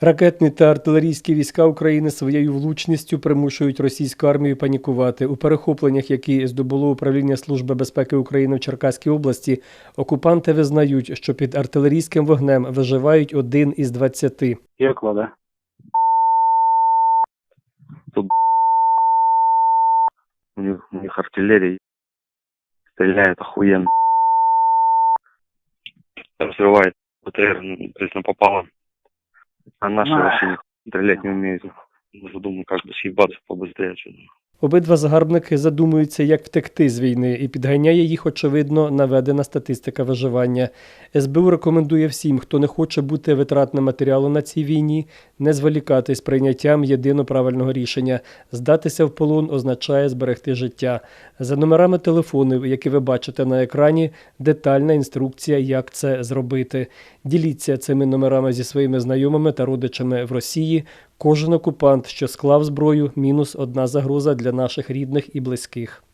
Ракетні та артилерійські війська України своєю влучністю примушують російську армію панікувати. У перехопленнях, які здобуло управління Служби безпеки України в Черкаській області, окупанти визнають, що під артилерійським вогнем виживають один із двадцяти. Кладе. Тут у них, у них артиллерия стреляет охуенно. Взрывает БТР, ну, напопало. А наши Ах. вообще не- стрелять не умеют. Уже думаю, как бы съебаться побыстрее. что-то. Обидва загарбники задумуються, як втекти з війни, і підганяє їх, очевидно, наведена статистика виживання. СБУ рекомендує всім, хто не хоче бути витратним матеріалом на цій війні, не зволікати з прийняттям єдино правильного рішення. Здатися в полон означає зберегти життя. За номерами телефонів, які ви бачите на екрані, детальна інструкція, як це зробити. Діліться цими номерами зі своїми знайомими та родичами в Росії. Кожен окупант, що склав зброю, мінус одна загроза для наших рідних і близьких.